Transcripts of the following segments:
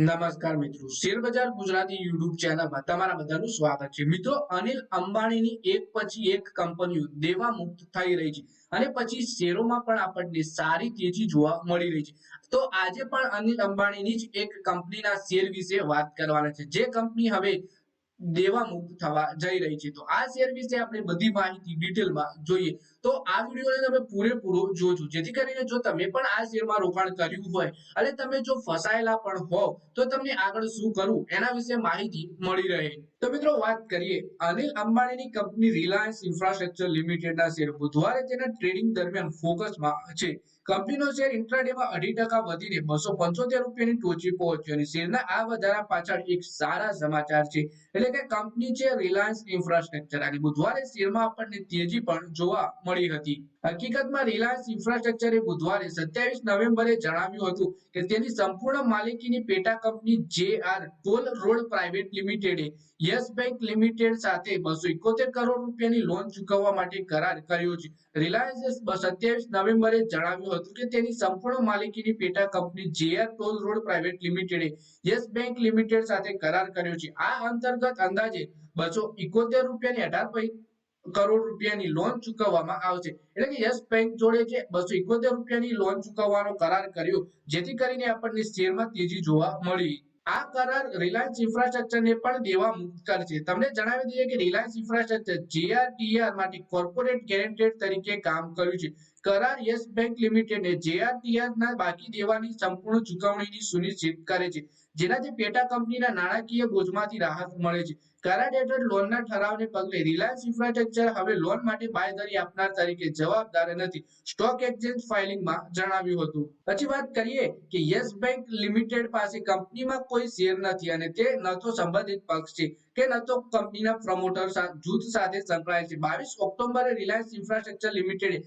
નમસ્કાર મિત્રો. શેરબજાર ગુજરાતી યુટ્યુબ ચેનલમાં તમારા બધાનું સ્વાગત છે. મિત્રો, અનિલ અંબાણીની એક પછી એક કંપનીઓ દેવા મુક્ત થઈ રહી છે અને પછી શેરોમાં પણ આપણને સારી તેજી જોવા મળી રહી છે. તો આજે પણ અનિલ અંબાણીની જ એક કંપનીના શેર વિશે વાત કરવાના છે. જે કંપની હવે દેવા મુક્ત થવા જઈ રહી છે. તો આ શેર વિશે આપણે બધી માહિતી ડિટેલમાં જોઈએ. તો આ વિડીયોને તમે પૂરેપૂરો જોજો. જેથી કરીને જો તમે પણ આ શેરમાં રોકાણ કર્યું હોય અને તમે જો ફસાયેલા પણ હોવ, તો તમને આગળ શું કરવું? એના વિશે માહિતી મળી રહે. તો મિત્રો વાત કરીએ અનિલ અંબાણીની કંપની રિલાયન્સ ઇન્ફ્રાસ્ટ્રક્ચર લિમિટેડના શેર બુધવારે તેના ટ્રેડિંગ દરમિયાન ફોકસમાં છે. કંપનીનો શેર ઇન્ટ્રાડેમાં અઢી ટકા વધીને બસો પંચોતેર રૂપિયાની ટોચી પહોંચ્યો અને શેરના આ વધારા પાછળ એક સારા સમાચાર છે. એટલે કે કંપની છે રિલાયન્સ ઇન્ફ્રાસ્ટ્રક્ચર અને બુધવારે શેરમાં આપણને તેજી પણ જોવા મળી હતી. હકીકતમાં રિલાયન્સ ઇન્ફ્રાસ્ટ્રક્ચરે બુધવારે સત્યાવીસ નવેમ્બરે જણાવ્યું હતું કે તેની સંપૂર્ણ માલિકીની પેટા company J R toll road private લિમિટેડે yes bank limited સાથે બસો ઇકોતેર કરોડ રૂપિયાની લોન ચૂકવવા માટે કરાર કર્યો છે. રિલાયન્સે સત્યાવીસ નવેમ્બરે જણાવ્યું હતું કે તેની સંપૂર્ણ માલિકીની પેટા company JR toll road private લિમિટેડે yes bank limited સાથે કરાર કર્યો છે. આ અંતર્ગત અંદાજે બસો ઇકોતેર રૂપિયાની અઢાર કરોડ રૂપિયાની લોન ચૂકવવામાં આવશે. એટલે કે યસ બેંક જોડે જે બસો ઇકોતેર રૂપિયાની લોન ચૂકવવાનો કરાર કર્યો, જેથી કરીને આપણને શેરમાં તેજી જોવા મળી. આ કરાર રિલાયન્સ ઇન્ફ્રાસ્ટ્રક્ચરને પણ દેવા મુક્ત કરશે તમને જણાવી દઈએ કે રિલાયન્સ ઇન્ફ્રાસ્ટ્રક્ચર જીઆરટીઆર માટે કોર્પોરેટ ગેરેન્ટેડ તરીકે કામ કર્યું છે. કરાર યસ બેંક લિમિટેડને જેઆરટીઆર ના બાકી દેવાની સંપૂર્ણ ચુકવણીની સુનિશ્ચિત કરે છે. જેનાથી પેટા કંપનીના નાણાકીય બોજમાંથી રાહત મળે છે. કરાર હેઠળ લોનના ઠરાવને પગલે રિલાયન્સ ઇન્ફ્રાસ્ટ્રક્ચર હવે લોન માટે બાંયધરી આપનાર તરીકે જવાબદાર નથી. સ્ટોક એક્સચેન્જ ફાઇલિંગમાં જણાવ્યું હતું. પછી વાત કરીએ કે યસ બેંક લિમિટેડ પાસે કંપનીમાં કોઈ શેર નથી અને તે ન તો સંબંધિત પક્ષ છે કે ન તો કંપનીના પ્રમોટર જૂથ સાથે સંકળાયેલ છે. બાવીસ ઓક્ટોબરે રિલાયન્સ ઇન્ફ્રાસ્ટ્રક્ચર લિમિટેડે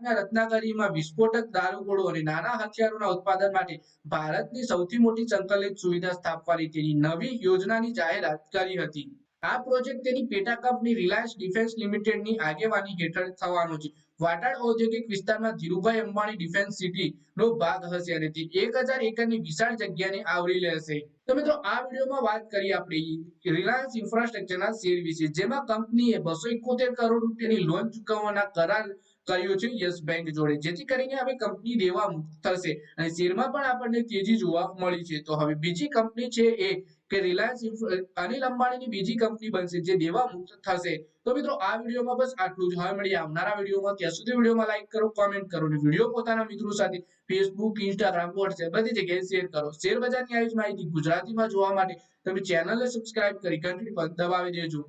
મહારાષ્ટ્રના રત્નાગરીમાં વિસ્ફોટક દારૂગોળો અને નાના હથિયારોના ઉત્પાદન માટે ભારતની સૌથી મોટી સંકલિત સુવિધા સ્થાપવાની તેની નવી યોજનાની જાહેરાત કરી હતી. આ પ્રોજેક્ટ તેની પેટા કંપની રિલાયન્સ ડિફેન્સ લિમિટેડની આગેવાની હેઠળ થવાનો છે. વાટાડ ઔદ્યોગિક વિસ્તારમાં ધીરુભાઈ અંબાણી ડિફેન્સ સિટી નો ભાગ હશે અને તે એક હજાર એકરની વિશાળ જગ્યાને આવરી લેશે. તો મિત્રો, આ વિડીયોમાં વાત કરીએ આપણે રિલાયન્સ ઇન્ફ્રાસ્ટ્રક્ચરના શેર વિશે, જેમાં કંપનીએ બસો કરોડ રૂપિયાની લોન ચૂકવવાના કરાર કર્યો છે યસ બેંક જોડે. જેથી કરીને હવે કંપની દેવા મુક્ત થશે અને શેરમાં પણ આપણને તેજી જોવા મળી છે. તો હવે બીજી કંપની છે એ કે રિલાયન્સ અનિલ અંબાણીની બીજી કંપની બનશે જે દેવા મુક્ત થશે. તો મિત્રો આ વિડીયોમાં બસ આટલું જ. હવે મળીએ આવનારા વિડીયોમાં. ત્યાં સુધી વિડીયોમાં લાઈક કરો કોમેન્ટ કરો અને વીડિયો પોતાના મિત્રો સાથે ફેસબુક ઇન્સ્ટાગ્રામ વોટ્સએપ બધી જગ્યાએ શેર કરો. શેર બજારની આવી માહિતી ગુજરાતીમાં જોવા માટે તમે ચેનલને સબસ્ક્રાઇબ કરી ઘંટડી પર દબાવી દેજો.